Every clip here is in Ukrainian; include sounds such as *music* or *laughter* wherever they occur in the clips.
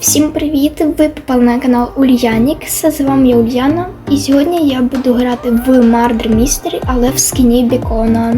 Всім привіт! Ви попали на канал Ульянікс. З вами я Ульяна. І сьогодні я буду грати в Murder Mystery, але в скіні бікона.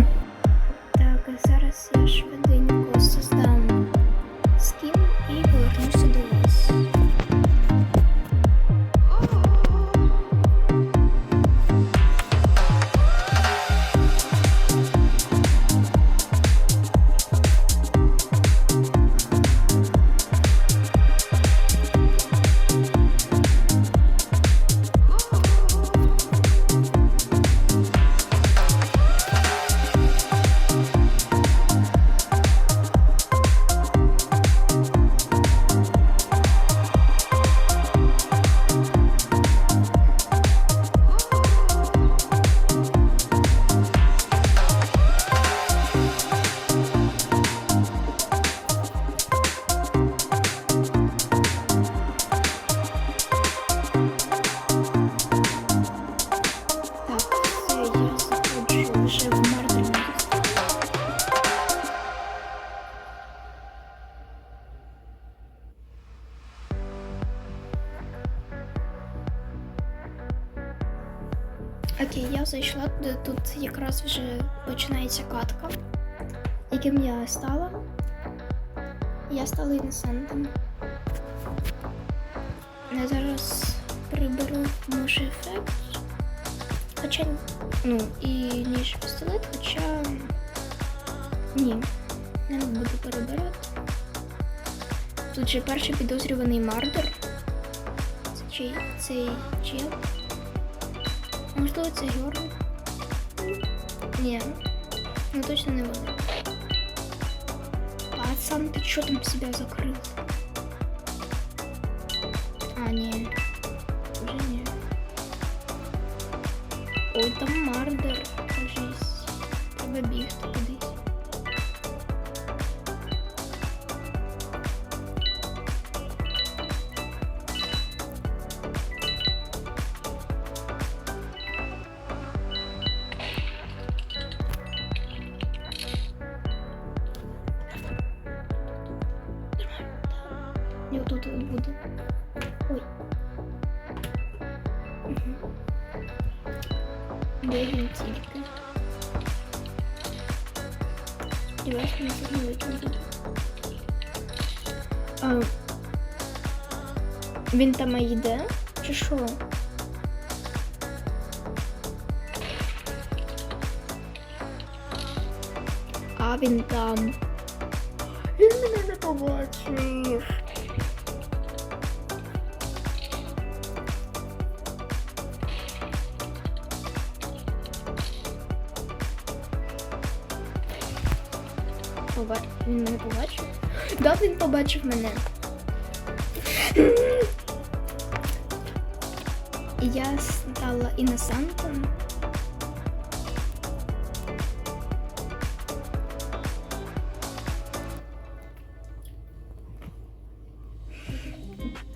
Окей, я зайшла туди, тут якраз вже починається катка, яким я стала. Я стала іносентом. Я зараз приберу може ефект. Хоча, ну, і ніж пістолет, хоча. Ні, не буду перебирати. Тут же перший підозрюваний мардер. Це чий цей чел. Можливо, це Георг? Ні, ну точно не вона. Пацан, ти що там себе закрив? Тут буду. Ой. Він тільки? Сподіваюсь, не загнуть не буде. А, він там йде? Чи що? А він там. Він не побачив. Поба... Він мене побачив? Да, він побачив мене. Я стала іносантом.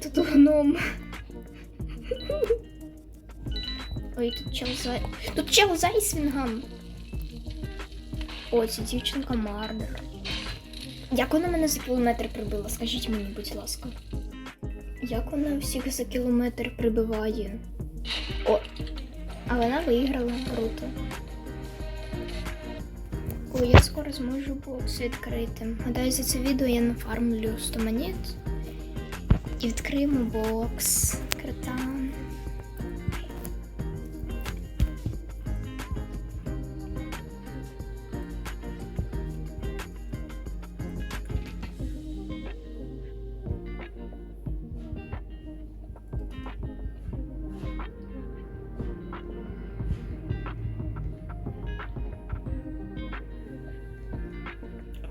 Тут гном. Ой, тут чел зай. Тут чел з айсвінгом. О, це дівчинка Мардер. Як вона мене за кілометр прибила? Скажіть мені, будь ласка. Як вона всіх за кілометр прибиває? О! А вона виграла круто. О, я скоро зможу бокс відкрити. Гадаю, за це відео я нафармлю 100 монет. І відкриємо бокс. Крита.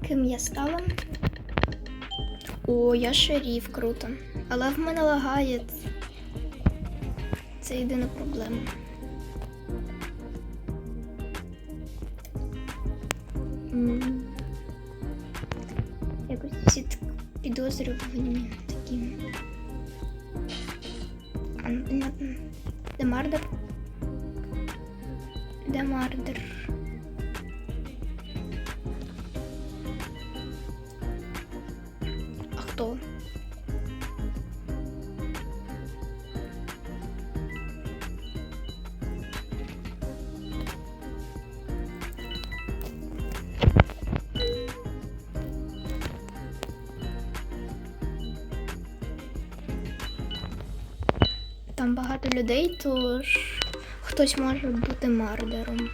Ким я стала? О, я шеріф, круто. Але в мене лагає. Це єдина проблема. Якось всі підозрювані такі. А? Де мардер? Багато людей, тож хтось може бути мардером.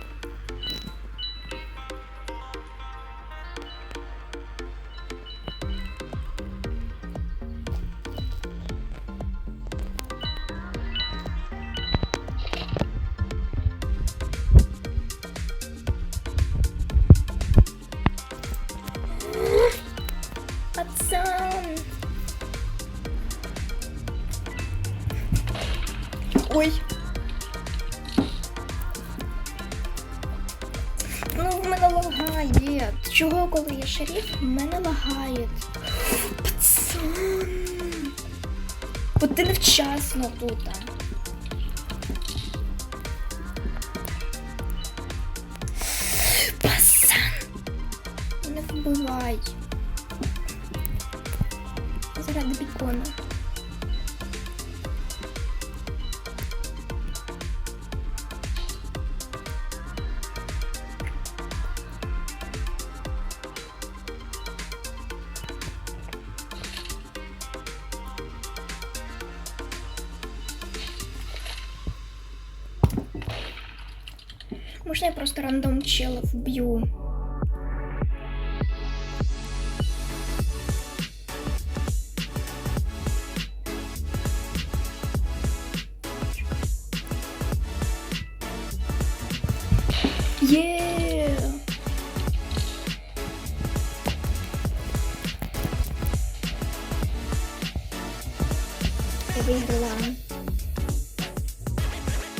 Пацан! Ой. Ну, в мене лагає. Чого, коли є шериф, в мене лагає. Пацан. От ти невчасно тут. Пацан. Не вбивай. Заради бікона. Можно я просто рандом челов бью? Yeah. Я выиграла.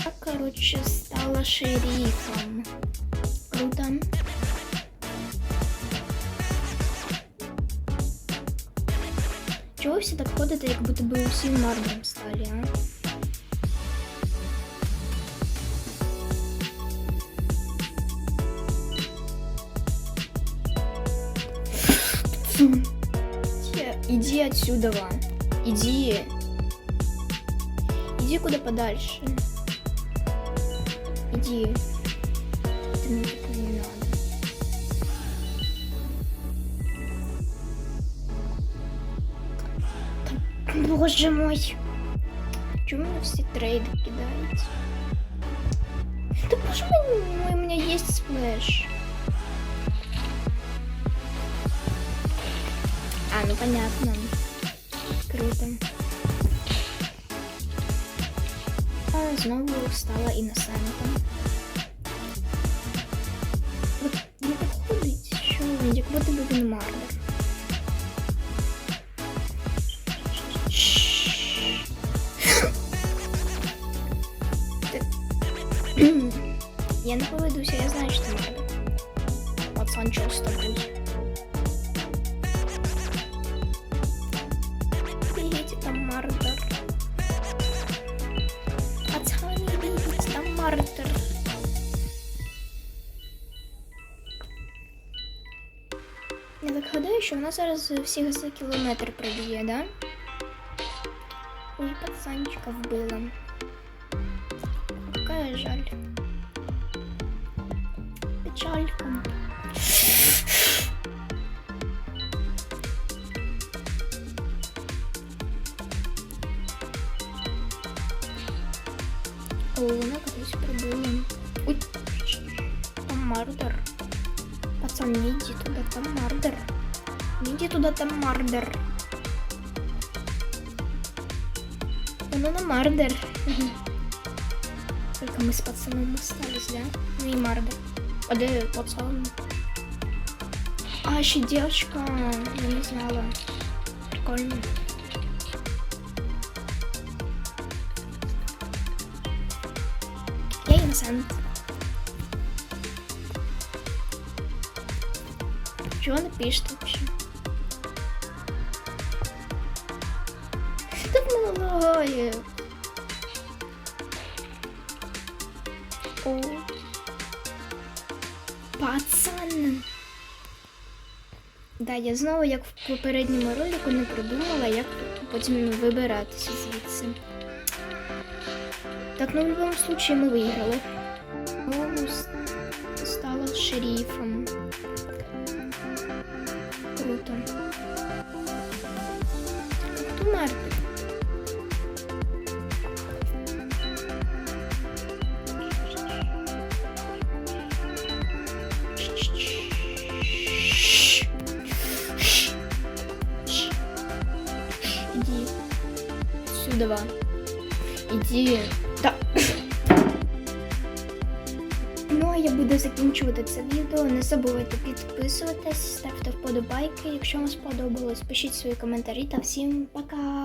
А короче, с стала шерифом. Круто. Чого ви всі так ходите, як будто би усі мардом стали, а? Иди- отсюда, Ва. Иди. Иди куда подальше. Иди. Ты мне такое не надо. Боже мой. Чому мене всі трейди кидають? Да боже мой, у меня есть сплэш. А, ну понятно. Круто. А, знову стала іносентом. Не підходить, що він, як би він мардер. *clears throat* Я не поведуся, я знаю, що ти мардер. Пацан, чого з вона зараз всіх за кілометр проб'є, да? Ой, пацанчика вбила. Какая жаль. Печалька. О, вона кудись прибила. Ой, там мардер. Пацан, не иди туда, там мардер. Иди туда, там мардер. Вона на мардер. Только мы с пацаном остались, да? Ну и мардер. А де пацан? А, еще девочка. Я не знала. Прикольно. Я інсент. Чего она пишет вообще? Лагає. О. Пацан. Да, я знову, як в попередньому ролику, не придумала, як потім вибиратися звідси. Так, ну в любом случае мы выиграли. Знову стала шерифом. Два. Іди. Так. Ну, а я буду закінчувати це відео. Не забувайте підписуватись, ставте вподобайки, якщо вам сподобалось. Пишіть свої коментарі та всім пока!